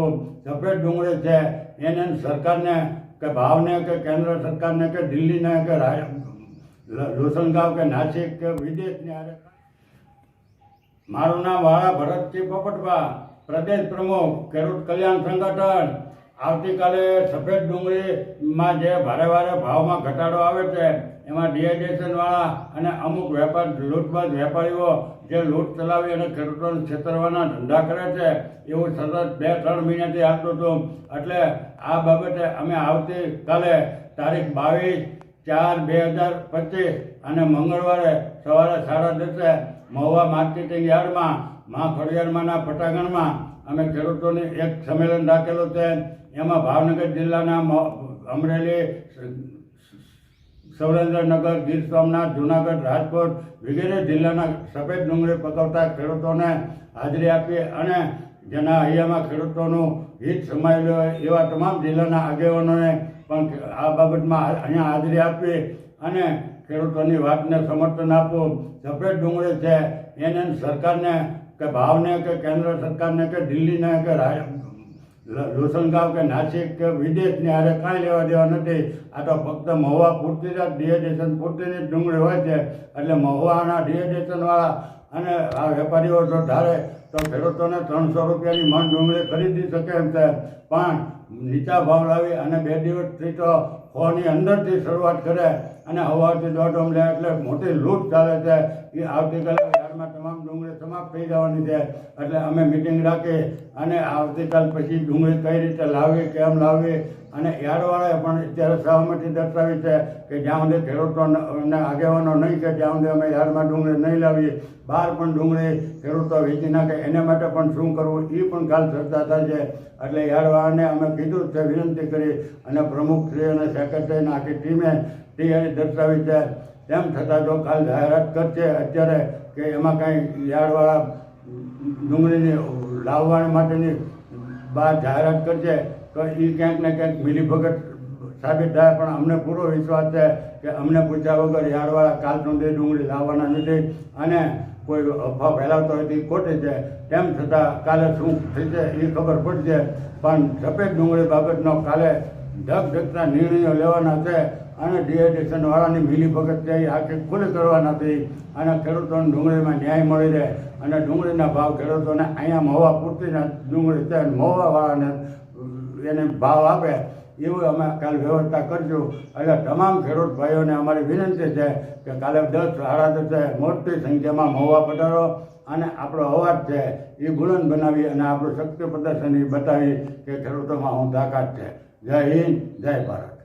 આપવું સફેદ ડુંગળી છે, એને સરકારને કે ભાવને કે કેન્દ્ર સરકારને કે દિલ્હીને કે રા- લોસનગાંવ કે નાસિક કે વિદેશને આરે મારું નામ વાળા ભરતસિંહ પોપટભા પ્રદેશ પ્રમુખ, ખેડૂત કલ્યાણ સંગઠન આવતીકાલે સફેદ ડુંગળીમાં જે ભારે ભારે ભાવમાં ઘટાડો આવે છે, એમાં ડિહાઇડ્રેશનવાળા અને અમુક વેપાર લૂંટબાજ વેપારીઓ જે લૂંટ ચલાવી અને ખેડૂતોને છેતરવાના ધંધા કરે છે, એવું સતત બે ત્રણ મહિનાથી આવતું હતું. એટલે આ બાબતે અમે આવતીકાલે તારીખ બાવીસ ચાર બે હજાર પચીસ અને મંગળવારે સવારે સાડા દસે મહુવા માર્કેટિંગ યાર્ડમાં મા ખોડિયારમાંના પટાગણમાં અમે ખેડૂતોને એક સંમેલન રાખેલું છે. એમાં ભાવનગર જિલ્લાના અમરેલી સુરેન્દ્રનગર ગીર સોમનાથ, જુનાગઢ, રાજકોટ વગેરે જિલ્લાના સફેદ ડુંગળી પકવતા ખેડૂતોને હાજરી આપી અને જેના અહીંયામાં ખેડૂતોનું હિત સમાયેલું હોય એવા તમામ જિલ્લાના આગેવાનોને પણ આ બાબતમાં અહીંયા હાજરી આપી અને ખેડૂતોની વાતને સમર્થન આપવું સફેદ ડુંગળી છે, એને સરકારને કે ભાવને કે કેન્દ્ર સરકારને કે દિલ્હીને કે રા- લ- કે નાસિક કે વિદેશની આરે કાંઈ લેવા દેવા નથી. આ તો ફક્ત મહુવા પૂરતી જ ડિહાઇડ્રેશન પૂરતીની ડુંગળી હોય છે. એટલે મહુવાના ડિહાઇડ્રેશનવાળા અને આ વેપારીઓ જો ધારે તો ખેડૂતોને ત્રણસો રૂપિયાની મણ ડુંગળી ખરીદી શકે એમ છે પણ નીચા ભાવ લાવી અને બે દિવસથી તો ખોની અંદરથી શરૂઆત કરે અને હવાથી દોઢ લે એટલે મોટી લૂંટ ચાલે છે. એ આવતીકાલે યાર્ડમાં તમામ ડુંગળી સમાપ્ત થઈ જવાની છે. એટલે અમે મિટિંગ રાખી અને આવતીકાલ પછી ડુંગળી કઈ રીતે લાવવી, કેમ લાવવી અને યાર્ડવાળાએ પણ અત્યારે સહમતિ દર્શાવી છે કે જ્યાં સુધી ખેડૂતો આગેવાનો નહીં કે જ્યાં સુધી અમે યાર્ડમાં ડુંગળી નહીં લાવીએ. બહાર પણ ડુંગળી ખેડૂતો વેચી નાખે. એને માટે પણ શું કરવું એ પણ કાલ ચર્ચા થશે એટલે યાર્ડવાળાને અમે કીધું છે, વિનંતી કરી અને પ્રમુખશ્રી અને સેક્રેટરીને આખી ટીમે તૈયારી દર્શાવી છે. તેમ છતાં જો કાલ જાહેરાત કરશે. અત્યારે કે એમાં કાંઈ યાર્ડવાળા ડુંગળીની લાવવા માટેની બહાર જાહેરાત કરશે, તો એ ક્યાંક ને ક્યાંક મિલીભગત સાબિત થાય. પણ અમને પૂરો વિશ્વાસ છે કે અમને પૂછ્યા વગર યાર્ડવાળા કાલ સુધી ડુંગળી લાવવાના નથી અને કોઈ અફવા ફેલાવતો હોય તે ખોટી છે. તેમ છતાં કાલે શું થશે એ ખબર પડશે. પણ સફેદ ડુંગળી બાબતનો કાલે ધક ધકતા નિર્ણયો લેવાના છે. અને ડિહાઇડ્રેશન વાળાની મિલીભગત એ આખી ખુલ્લી કરવાના થઈ અને ખેડૂતોને ડુંગળીમાં ન્યાય મળી રહે. અને ડુંગળીના ભાવ ખેડૂતોને અહીંયા મહુવા પૂરતીના ડુંગળી છે અને મહુવાવાળાને એને ભાવ આપે. એવું અમે કાલે વ્યવસ્થા કરશું એટલે તમામ ખેડૂત ભાઈઓને અમારી વિનંતી છે કે કાલે દસ સાડા દસે મોટી સંખ્યામાં મહુવા પધારો. અને આપણો અવાજ છે એ બુલંદ બનાવી અને આપણું શક્તિ પ્રદર્શન એ બતાવી કે ખેડૂતોમાં હું તાકાત છે. જય હિન્દ, જય ભારત.